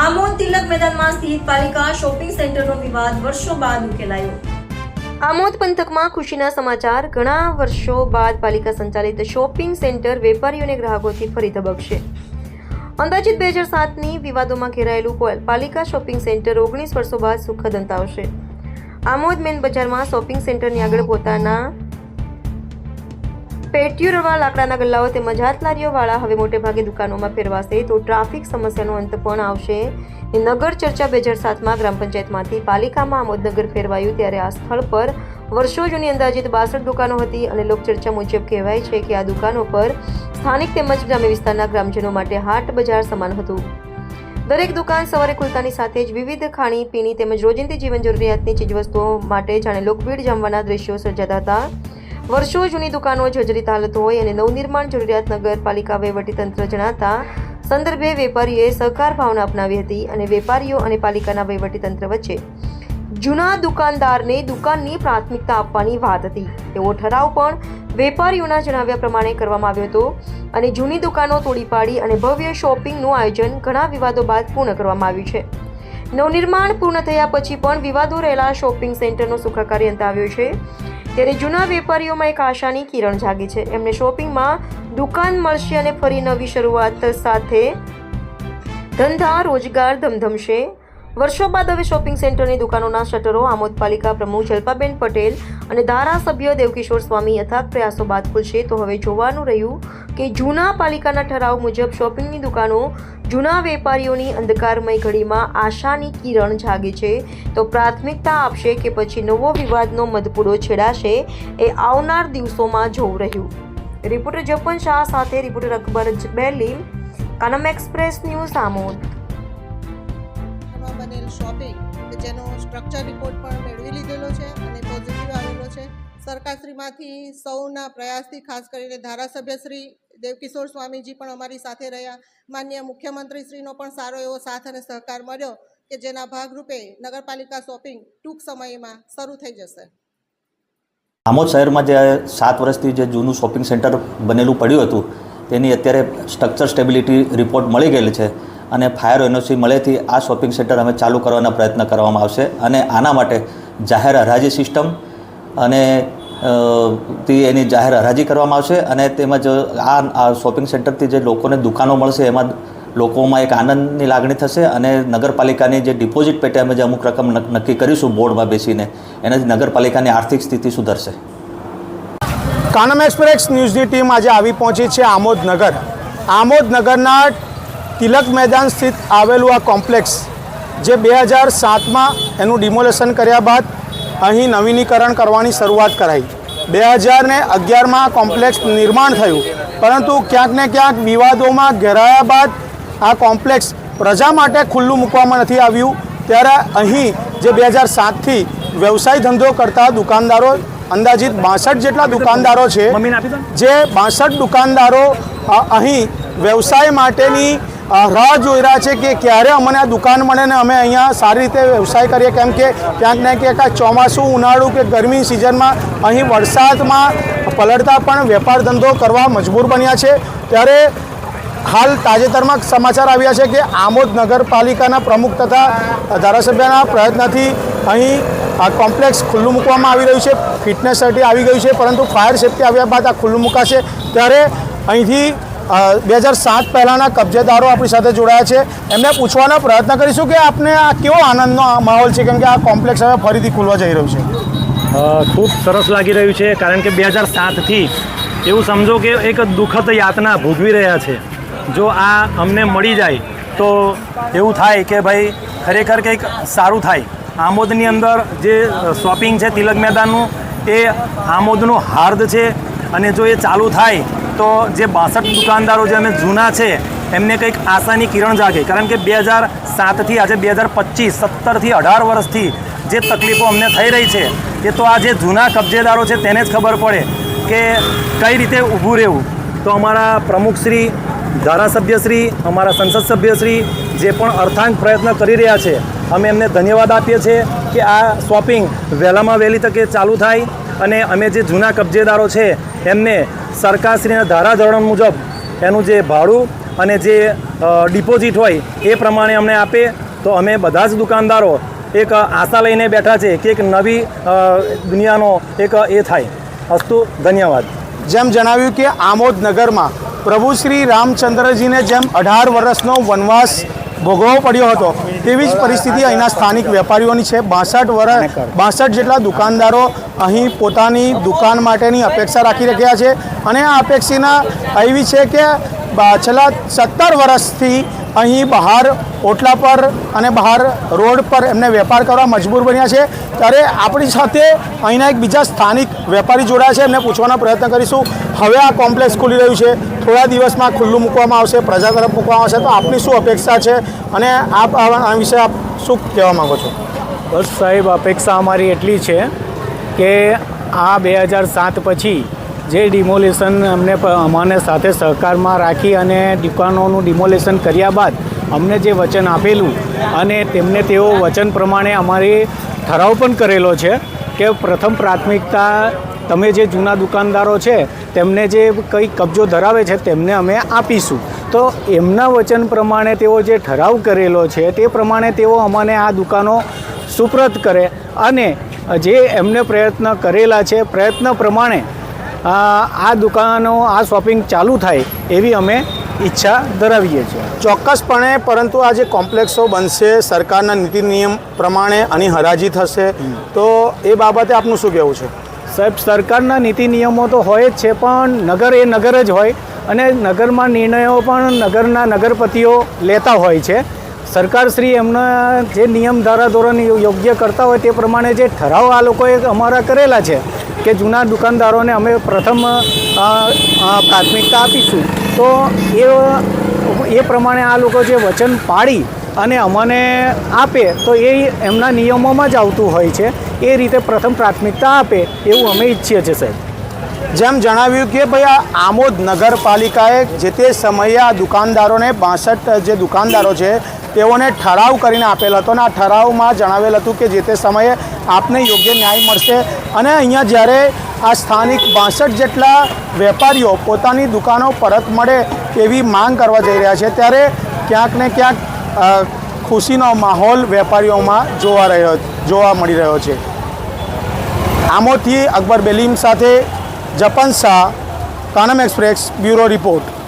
આમોદ તિલક મેદાનમાં સ્થિત પાલિકા શોપિંગ સેન્ટરનો વિવાદ વર્ષો બાદ ઉકેલાયો. આમોદ પંથકમાં ખુશીના સમાચાર. ઘણા વર્ષો બાદ પાલિકા સંચાલિત શોપિંગ સેન્ટર વેપારીઓ અને ગ્રાહકોથી ફરી ધબકશે. અંદાજિત બે હજાર સાતની વિવાદોમાં ઘેરાયેલું પાલિકા શોપિંગ સેન્ટર ઓગણીસ વર્ષો બાદ સુખદ અંત આવશે. આમોદ મેન બજારમાં શોપિંગ સેન્ટરની આગળ પોતાના પેટીઓ રવા લાકડાના ગલ્લાઓ તેમજ હાથલારીઓવાળા હવે મોટે ભાગે દુકાનોમાં ફેરવાશે તો ટ્રાફિક સમસ્યાનો અંત પણ આવશે. નગર ચર્ચા બે હજાર સાતમાં ગ્રામ પંચાયતમાંથી પાલિકામાં આમોદનગર ફેરવાયું ત્યારે આ સ્થળ પર વર્ષો જૂની અંદાજિત બાસઠ દુકાનો હતી અને લોકચર્ચા મુજબ કહેવાય છે કે આ દુકાનો પર સ્થાનિક તેમજ ગ્રામ્ય વિસ્તારના ગ્રામજનો માટે હાટ બજાર સમાન હતું. દરેક દુકાન સવારે ખુલતાની સાથે જ વિવિધ ખાણી પીણી તેમજ રોજિંદી જીવન જરૂરિયાતની ચીજવસ્તુઓ માટે જાણે લોકભીડ જમવાના દ્રશ્યો સર્જાતા હતા. વર્ષો જૂની દુકાનો જર્જરિત હાલત હોય અને નવનિર્માણ જરૂરિયાત નગરપાલિકા વહીવટીતંત્ર જણાતા સંદર્ભે વેપારીએ સહકાર ભાવના અપનાવી હતી અને વેપારીઓ અને પાલિકાના વહીવટીતંત્ર વચ્ચે જૂના દુકાનદારને દુકાનની પ્રાથમિકતા આપવાની વાત હતી. તેવો ઠરાવ પણ વેપારીઓના જણાવ્યા પ્રમાણે કરવામાં આવ્યો હતો અને જૂની દુકાનો તોડી પાડી અને ભવ્ય શોપિંગનું આયોજન ઘણા વિવાદો બાદ પૂર્ણ કરવામાં આવ્યું છે. નવનિર્માણ પૂર્ણ થયા પછી પણ વિવાદો રહેલા શોપિંગ સેન્ટરનો સુખાકારી અંત આવ્યો છે. ત્યારે જૂના વેપારીઓમાં એક આશાની કિરણ જાગી છે. એમને શોપિંગમાં દુકાન મળશે અને ફરી નવી શરૂઆત સાથે ધંધા રોજગાર ધમધમશે. વર્ષો બાદ હવે શોપિંગ સેન્ટરની દુકાનોના શટરો આમોદ પાલિકા પ્રમુખ જલ્પાબેન પટેલ અને ધારાસભ્ય દેવકિશોર સ્વામી અથાગ પ્રયાસો બાદ ખુલશે. તો હવે જોવાનું રહ્યું કે જૂના પાલિકાના ઠરાવ મુજબ શોપિંગની દુકાનો જૂના વેપારીઓની અંધકારમય ઘડીમાં આશાની કિરણ જાગે છે. તો પ્રાથમિકતા આપશે કે પછી નવો વિવાદનો મધપૂડો છેડાશે એ આવનાર દિવસોમાં જોવું રહ્યું. રિપોર્ટર જપન શાહ સાથે reporter Akbar Beli Kanam express news Amod. Shopping જેનો સ્ટ્રક્ચર રિપોર્ટ પણ મેળવી લીધેલો છે અને પોઝિટિવ આવેલો છે. સરકારશ્રીમાંથી સૌના પ્રયાસથી ખાસ કરીને ધારાસભ્ય શ્રી દેવકિશોર સ્વામીજી પણ અમારી સાથે રહ્યા. માન્ય મુખ્યમંત્રીશ્રીનો પણ સારો એવો સાથ અને સહકાર મળ્યો કે જેના ભાગરૂપે નગરપાલિકા શોપિંગ ટૂંક સમયમાં શરૂ થઈ જશે. આમોદ શહેરમાં જે સાત વર્ષથી જે જૂનું શોપિંગ સેન્ટર બનેલું પડ્યું હતું, તેની અત્યારે સ્ટ્રક્ચર સ્ટેબિલિટી રિપોર્ટ મળી ગયેલ છે. અને ફાયર એનઓસી મળેથી આ શોપિંગ સેન્ટર અમે ચાલુ કરવાના પ્રયત્ન કરવામાં આવશે. અને આના માટે જાહેર હરાજી સિસ્ટમ અને થી એની જાહેર હરાજી કરવામાં આવશે અને તેમજ આ શોપિંગ સેન્ટરથી જે લોકોને દુકાનો મળશે એમાં લોકોમાં એક આનંદની લાગણી થશે અને નગરપાલિકાની જે ડિપોઝિટ પેટે અમે જે અમુક રકમ નક્કી કરીશું બોર્ડમાં બેસીને એનાથી નગરપાલિકાની આર્થિક સ્થિતિ સુધરશે. કાનમ એક્સપ્રેસ ન્યૂઝની ટીમ આજે આવી પહોંચી છે આમોદનગર આમોદનગરના તિલક મેદાન સ્થિત આવેલું આ કોમ્પ્લેક્સ જે બે હજાર સાતમાં એનું ડિમોલેશન કર્યા બાદ અહીં નવીનીકરણ કરવાની શરૂઆત કરાઈ. બે હજાર ને અગિયારમાં આ કોમ્પ્લેક્સ નિર્માણ થયું પરંતુ ક્યાંક ને ક્યાંક વિવાદોમાં ઘેરાયા બાદ આ કોમ્પ્લેક્સ પ્રજા માટે ખુલ્લું મૂકવામાં નથી આવ્યું ત્યારે અહીં જે બે હજાર સાતથી વ્યવસાય ધંધો કરતા દુકાનદારો અંદાજિત બાસઠ જેટલા દુકાનદારો છે જે બાસઠ દુકાનદારો અહીં વ્યવસાય માટેની રાહ જોઈ રહ્યા છે કે ક્યારે અમને આ દુકાન મળે ને અમે અહીંયા સારી રીતે વ્યવસાય કરીએ. કેમ કે ક્યાંક ને ક્યાંક આ ચોમાસું, ઉનાળું કે ગરમી સિઝનમાં અહીં વરસાદમાં પલળતા પણ વેપાર ધંધો કરવા મજબૂર બન્યા છે. ત્યારે હાલ તાજેતરમાં સમાચાર આવ્યા છે કે આમોદ નગરપાલિકાના પ્રમુખ તથા ધારાસભ્યના પ્રયત્નથી અહીં આ કોમ્પ્લેક્સ ખુલ્લું મૂકવામાં આવી રહ્યું છે. ફિટનેસ સર્ટી આવી ગયું છે, પરંતુ ફાયર સેફ્ટી આવ્યા બાદ આ ખુલ્લું મુકાશે. ત્યારે અહીંથી બે હજાર સાત પહેલાંના કબજેદારો આપણી સાથે જોડાયા છે. એમને પૂછવાનો પ્રયત્ન કરીશું કે આપને આ કેવો આનંદનો માહોલ છે? કેમ કે આ કોમ્પ્લેક્સ હવે ફરીથી ખુલવા જઈ રહ્યું છે. ખૂબ સરસ લાગી રહ્યું છે, કારણ કે બે હજાર સાતથી એવું સમજો કે એક દુઃખદ યાતના ભોગવી રહ્યા છે. જો આ અમને મળી જાય તો એવું થાય કે ભાઈ, ખરેખર કંઈક સારું થાય. આમોદની અંદર જે શોપિંગ છે, તિલક મેદાનનું, એ આમોદનું હાર્દ છે અને જો એ ચાલુ થાય તો જે બાસઠ દુકાનદારો જે અમે જૂના છે, એમને કંઈક આશાની કિરણ જાગે. કારણ કે બે હજાર સાતથી આજે બે હજાર પચીસ, સત્તરથી અઢાર વર્ષથી જે તકલીફો અમને થઈ રહી છે, એ તો આ જે જૂના કબજેદારો છે તેને જ ખબર પડે કે કઈ રીતે ઊભું રહેવું. તો અમારા પ્રમુખશ્રી ધારાસભ્યશ્રી અમારા સંસદ સભ્યશ્રી જે પણ અર્થાંગ પ્રયત્ન કરી રહ્યા છે, અમે એમને ધન્યવાદ આપીએ છીએ કે આ શોપિંગ વહેલામાં વહેલી તકે ચાલુ થાય અને અમે જે જૂના કબજેદારો છે, એમને સરકારશ્રીના ધારાધોરણ મુજબ એનું જે ભાડું અને જે ડિપોઝિટ હોય એ પ્રમાણે અમને આપે. તો અમે બધા જ દુકાનદારો એક આશા લઈને બેઠા છે કે એક નવી દુનિયાનો એક એ થાય. અસ્તુ, ધન્યવાદ. જેમ જણાવ્યું કે આમોદ નગરમાં પ્રભુ શ્રી રામચંદ્રજીને જેમ અઢાર વર્ષનો વનવાસ ભોગવવો પડ્યો હતો. તેવી જ પરિસ્થિતિ અહીંના સ્થાનિક વેપારીઓની છે. બાસઠ વર્ષ બાસઠ જેટલા દુકાનદારો અહીં પોતાની દુકાન માટેની અપેક્ષા રાખી રહ્યા છે. અને આ અપેક્ષાના એવી છે કે છેલ્લા સત્તર વર્ષથી અહીં બહાર ઓટલા પર અને બહાર રોડ પર એમને વેપાર કરવા મજબૂર બન્યા છે. ત્યારે આપણી સાથે અહીંના એક બીજા સ્થાનિક વેપારી જોડાયા છે. એમને પૂછવાનો પ્રયત્ન કરીશું. હવે આ કોમ્પ્લેક્સ ખુલી રહ્યું છે. થોડા દિવસમાં ખુલ્લું મૂકવામાં આવશે. પ્રજા તરફ મૂકવામાં આવશે. તો આપની શું અપેક્ષા છે? અને આપ આ વિશે આપ શું કહેવા માગો છો? બસ સાહેબ, અપેક્ષા અમારી એટલી છે કે આ બે હજાર સાત પછી જે ડિમોલેશન અમને અમને સાથે સહકારમાં રાખી અને દુકાનોનું ડિમોલેશન કર્યા બાદ અમને જે વચન આપેલું અને તેમને તેઓ વચન પ્રમાણે અમારી ઠરાવ પણ કરેલો છે કે પ્રથમ પ્રાથમિકતા તમે જે જૂના દુકાનદારો છે તેમને જે કંઈ કબજો ધરાવે છે તેમને અમે આપીશું. તો એમના વચન પ્રમાણે તેઓ જે ઠરાવ કરેલો છે તે પ્રમાણે તેઓ અમને આ દુકાનો સુપ્રત કરે અને જે એમને પ્રયત્ન કરેલા છે, પ્રયત્ન પ્રમાણે આ દુકાનો આ શોપિંગ ચાલુ થાય એવી અમે ઈચ્છા ધરાવીએ છીએ. ચોક્કસપણે પરંતુ આ જે કોમ્પ્લેક્સો બનશે સરકારના નીતિ નિયમ પ્રમાણે આની હરાજી થશે તો એ બાબતે આપનું શું કહેવું છે? સાહેબ સરકારના નીતિ નિયમો તો હોય જ છે પણ નગર એ નગર જ હોય અને નગરમાં નિર્ણયો પણ નગરના નગરપતિઓ લેતા હોય છે. સરકારશ્રી એમના જે નિયમ ધારાધોરણ યોગ્ય કરતા હોય તે પ્રમાણે જે ઠરાવ આ લોકોએ અમારા કરેલા છે કે જૂના દુકાનદારોને અમે પ્રથમ પ્રાથમિકતા આપીશું. તો એ એ પ્રમાણે આ લોકો જે વચન પાડી અને અમને આપે, તો એ એમના નિયમોમાં જ આવતું હોય છે. એ રીતે પ્રથમ પ્રાથમિકતા આપે એવું અમે ઈચ્છીએ છીએ, સાહેબ. જેમ જણાવ્યું કે ભાઈ આ આમોદ નગરપાલિકાએ જે તે સમયે આ દુકાનદારોને બાસઠ, જે દુકાનદારો છે, તેઓને ઠરાવ કરીને આપેલ હતો અને આ ઠરાવમાં જણાવેલ હતું કે જે તે સમયે આપને યોગ્ય ન્યાય મળશે અને અહીંયા જ્યારે આ સ્થાનિક બાસઠ જેટલા વેપારીઓ પોતાની દુકાનો પરત મળે તેવી માંગ કરવા જઈ રહ્યા છે, ત્યારે ક્યાંક ને ક્યાંક ખુશીનો માહોલ વેપારીઓમાં જોવા રહ્યો, જોવા મળી રહ્યો છે. આમોદથી અકબર બેલીમ સાથે Japan Shah Kanam express bureau report